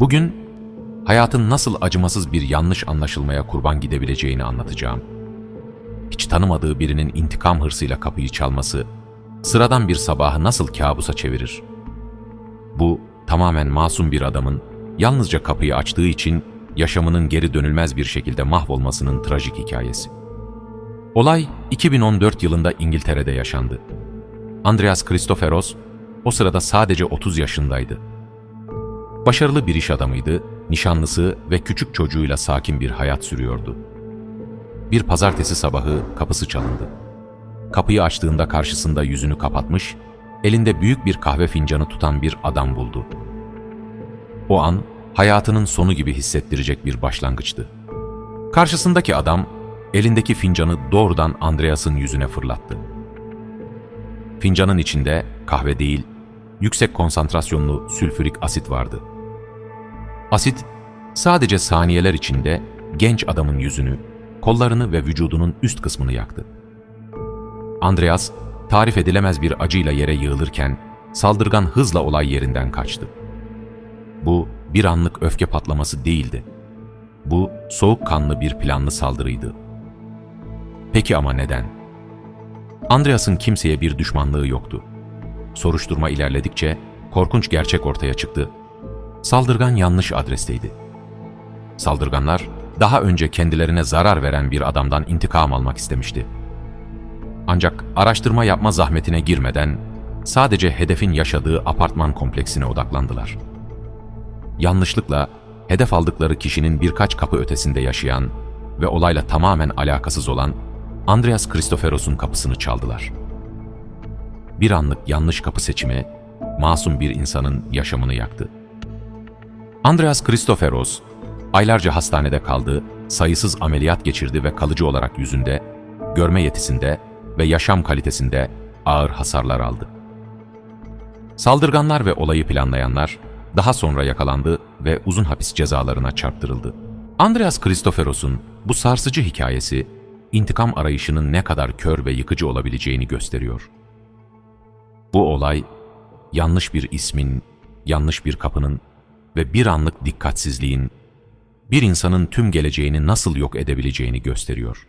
Bugün hayatın nasıl acımasız bir yanlış anlaşılmaya kurban gidebileceğini anlatacağım. Hiç tanımadığı birinin intikam hırsıyla kapıyı çalması, sıradan bir sabahı nasıl kabusa çevirir? Bu, tamamen masum bir adamın yalnızca kapıyı açtığı için yaşamının geri dönülmez bir şekilde mahvolmasının trajik hikayesi. Olay 2014 yılında İngiltere'de yaşandı. Andreas Christoferos o sırada sadece 30 yaşındaydı. Başarılı bir iş adamıydı, nişanlısı ve küçük çocuğuyla sakin bir hayat sürüyordu. Bir pazartesi sabahı kapısı çalındı. Kapıyı açtığında karşısında yüzünü kapatmış, elinde büyük bir kahve fincanı tutan bir adam buldu. O an hayatının sonu gibi hissettirecek bir başlangıçtı. Karşısındaki adam elindeki fincanı doğrudan Andreas'ın yüzüne fırlattı. Fincanın içinde kahve değil, yüksek konsantrasyonlu sülfürik asit vardı. Asit sadece saniyeler içinde genç adamın yüzünü, kollarını ve vücudunun üst kısmını yaktı. Andreas tarif edilemez bir acıyla yere yığılırken saldırgan hızla olay yerinden kaçtı. Bu bir anlık öfke patlaması değildi. Bu soğukkanlı bir planlı saldırıydı. Peki ama neden? Andreas'ın kimseye bir düşmanlığı yoktu. Soruşturma ilerledikçe korkunç gerçek ortaya çıktı. Saldırgan yanlış adresteydi. Saldırganlar daha önce kendilerine zarar veren bir adamdan intikam almak istemişti. Ancak araştırma yapma zahmetine girmeden sadece hedefin yaşadığı apartman kompleksine odaklandılar. Yanlışlıkla hedef aldıkları kişinin birkaç kapı ötesinde yaşayan ve olayla tamamen alakasız olan Andreas Christoferos'un kapısını çaldılar. Bir anlık yanlış kapı seçimi masum bir insanın yaşamını yaktı. Andreas Christoferos aylarca hastanede kaldı, sayısız ameliyat geçirdi ve kalıcı olarak yüzünde, görme yetisinde ve yaşam kalitesinde ağır hasarlar aldı. Saldırganlar ve olayı planlayanlar daha sonra yakalandı ve uzun hapis cezalarına çarptırıldı. Andreas Christoferos'un bu sarsıcı hikayesi intikam arayışının ne kadar kör ve yıkıcı olabileceğini gösteriyor. Bu olay yanlış bir ismin, yanlış bir kapının ve bir anlık dikkatsizliğin bir insanın tüm geleceğini nasıl yok edebileceğini gösteriyor.